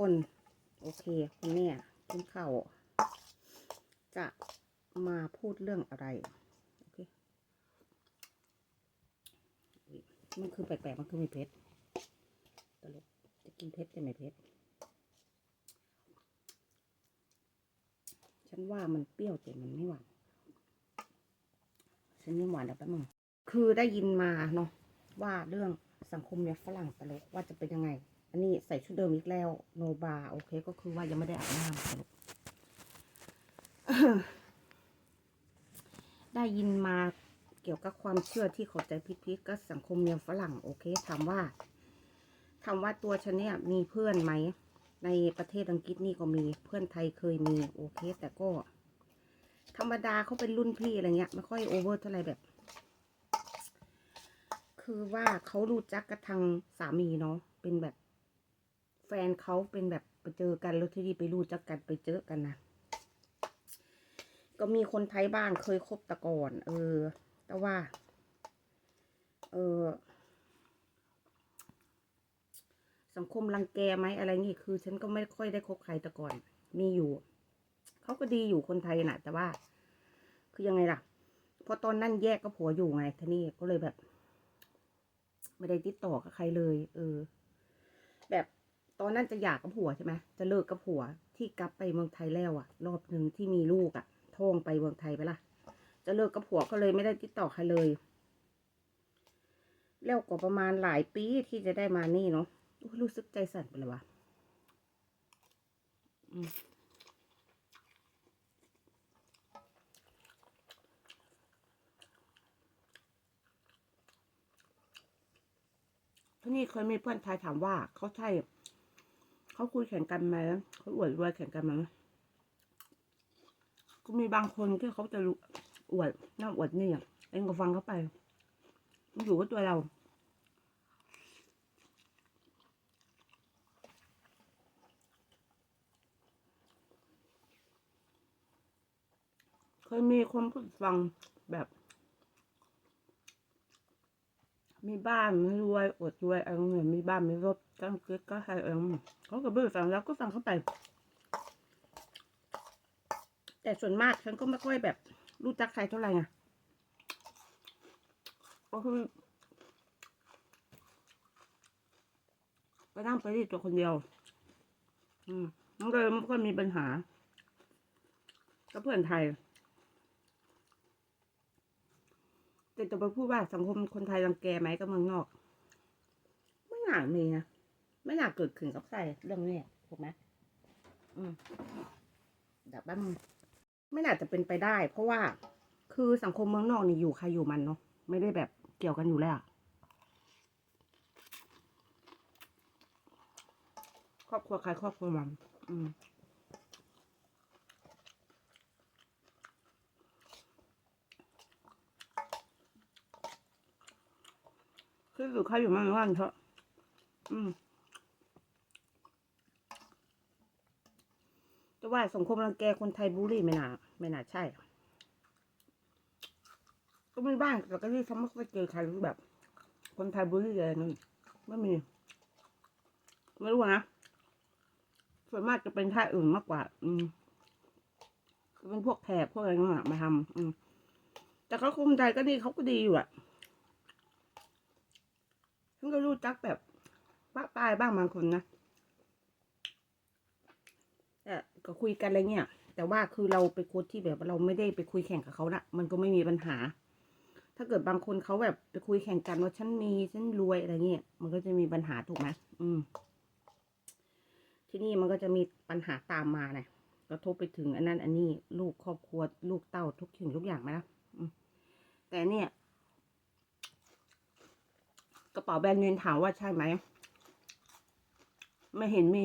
โอเคคุณเนี่ยคุณเข้าจะมาพูดเรื่องอะไร โอเค มันคือแปลกๆ มันคือไม่เผ็ดตลกจะกินเผ็ดแต่ไม่เผ็ดฉันว่ามันเปรี้ยวแต่มันไม่หวาน ฉันไม่หวานแล้วแป๊บนึง คือได้ยินมาเนาะว่าเรื่องสังคมเนี่ยฝรั่งตลกว่าจะเป็นยังไง อันนี้ใส่ชุดเดิมอีกแล้ว โนบาโอเคก็คือว่ายังไม่ได้อาบน้ำตลกได้ยินมาเกี่ยวกับความเชื่อที่เข้าใจผิดๆก็สังคมเมียฝรั่งโอเคถามว่าถามว่าตัวฉันเนี่ยมีเพื่อนไหม ในประเทศอังกฤษนี่ก็มีเพื่อนไทยเคยมีโอเค แต่ก็ ธรรมดาเขาเป็นรุ่นพี่อะไรเงี้ยไม่ค่อยโอเวอร์เท่าไหร่แบบ คือว่าเขารู้จักกับทางสามีเนาะเป็นแบบ แฟนเขาเป็นแบบไปเจอกันแล้วที่นี่ไปรู้จักกันไปเจอกันนะก็มีคนไทยบ้างเคยคบแตะก่อน เออ แต่ว่า เออ สังคมรังแกไหมอะไรงี้คือ ฉันก็ไม่ค่อยได้คบใครแต่ก่อน มีอยู่ เขาก็ดีอยู่คนไทยนะแต่ว่า คือยังไงล่ะพราะตอนนั้นแยกกับผัวอยู่ไงทีนี่ก็เลยแบบ ไม่ได้ติดต่อกับใครเลย เออ แบบ ตอนนั้นจะหย่ากับผัวใช่ไหมจะเลิกกับผัวที่กลับไปเมืองไทยแล้วอะรอบหนึ่งที่มีลูกอะท่องไปเมืองไทยไปละจะเลิกกับผัวก็เลยไม่ได้ติดต่อใครเลย แล้วก็ประมาณหลายปีที่จะได้มานี่เนาะรู้สึกใจสั่นไปเลยวะทีนี่เคยมีเพื่อนไทยถามว่าเขาใช่ เขาคุยแข่งกันไหมเขาอวดรวยแข่งกันไหมก็มีบางคนที่เขาจะรู้อวดน่าอวดนี่อะเองก็ฟังเขาไป มันอยู่กับตัวเรา เคยมีคนพูดฟังแบบ มีบ้านไม่รวยอดรวยเองเนี่ยมีบ้านไมีรถตั้งเกิดก็ให้เองเขาก็เบื่อฟังแล้วก็ฟังเข้าไป แต่ส่วนมากฉันก็ไม่ค่อยแบบ รู้จักใครเท่าไหร่ไงก็คือไปนั่งไปที่ตัวคนเดียว อืมมันก็เลยไม่ค่อยมีปัญหากับเพื่อนไทย แต่ จะไปพูดว่าสังคมคนไทยรังแกไหมกับเมืองนอก ไม่น่ามีนะไม่น่าเกิดขึ้นกับใครเรื่องนี้ถูกไหมอืมเดี๋ยวแป๊บนึงไม่น่าจะเป็นไปได้ เพราะว่าคือสังคมเมืองนอกนี่อยู่ใครอยู่มันเนาะไม่ได้แบบเกี่ยวกันอยู่แล้วครอบครัวใครครอบครัวมันอืม คืออยู่ใครอยู่มันว่านเถอะอืมจะว่าสังคมรังแกคนไทยบูลลี่ไม่น่าไม่น่าใช่ ก็ไมีบ้างแต่ก็ที่ฉันไม่ค่อยเจอใครที่แบบ คนไทยบูลลี่อะไรนั่นไม่มี ไม่รู้นะ ส่วนมากจะเป็นท่าอื่นมากกว่า อืมเป็นพวกแถบพวกอะไรนั่นมาทำอืมแต่เขาคนไทยก็ดีเขาก็ดีอยู่อะ ฉันก็รู้จักแบบภาคใต้บ้างบางคนนะแต่ก็คุยกันอะไรเงี้ย แต่ว่าคือเราไปคุยที่แบบเราไม่ได้ไปคุยแข่งกับเขานะมันก็ไม่มีปัญหา ถ้าเกิดบางคนเขาแบบไปคุยแข่งกันว่าฉันมีฉันรวยอะไรเงี้ย มันก็จะมีปัญหาถูกไหมอืม ที่นี่มันก็จะมีปัญหาตามมานะกระทบไปถึงอันนั้น อันนี้ลูกครอบครัวลูกเต้าทุกสิ่งทุกอย่างไหมนะแต่เนี่ย เป๋าแบรนด์เนมถามว่าใช่ไหม ไม่เห็นมี